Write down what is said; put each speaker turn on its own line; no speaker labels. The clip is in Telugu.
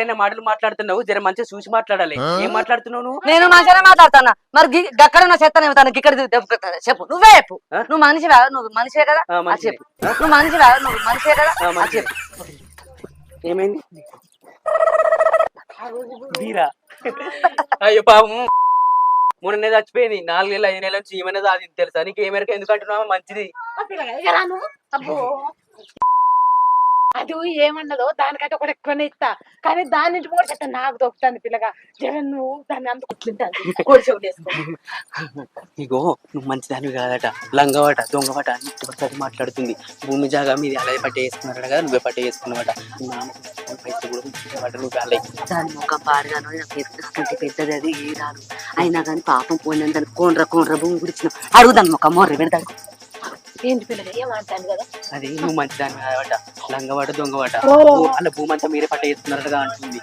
అయినా మాటలు మాట్లాడుతున్నావు జర మంచిగా చూసి మాట్లాడాలి. ఏం మాట్లాడుతున్నావు నువ్వు?
నేను మంచిగానే మాట్లాడుతున్నా. మరి గక్కడ ఉన్న చెత్త నేను ఇక్కడ దెబ్బకొడతా. చెప్పు. నువ్వే చెప్పు? నువ్వు మనిషివా నువ్వు మనిషివే కదా? అది. చెప్పు. నువ్వు మనిషివా నువ్వు మనిషివే కదా? అది. చెప్పు.
ఏమైంది? అయ్యో పాపం. మూడు నెలలు చచ్చిపోయింది. నాలుగు నెలలు ఐదు నెలల నుంచి ఏమైనా అది తెలుసా? నీకు ఏమేరకు ఎందుకు అంటున్నావా? మంచిది.
అది ఏమన్నదో దానికంటే ఒకటి ఎక్కువనే ఇస్తా. కానీ దాని నుంచి కూడా చెట్ట నాకు దొక్కుతుంది పిల్లగా. జగన్ నువ్వు దాన్ని వేసుకో.
ఇగో నువ్వు మంచిదానివి కాదట. లంగవట దొంగవట అని ఒకసారి మాట్లాడుతుంది. భూమి జాగా మీద అలాగే పట్టే వేసుకున్నారట కదా నువ్వే పట్టే వేసుకున్నావట. మీ నాన్న పైసలు కూడా ఉంచుకున్నావట నువ్వు
దాని ముఖం పాడుగాను నాకంటే పెద్దది అది ఏ రాదు. అయినా కానీ పాపం పోయిన దానికి కోనర కోనర భూమి గుడిచిన అడుగు దాని ముఖం మొర్ర పెడతాడు.
ఏంటి పిల్లగా ఏమంటాను కదా?
అది నువ్వు మంచిదాని లంగవట దొంగవట. అలా భూమి అంతా మీరే పట్ట వేసుకున్నారట అంటుంది.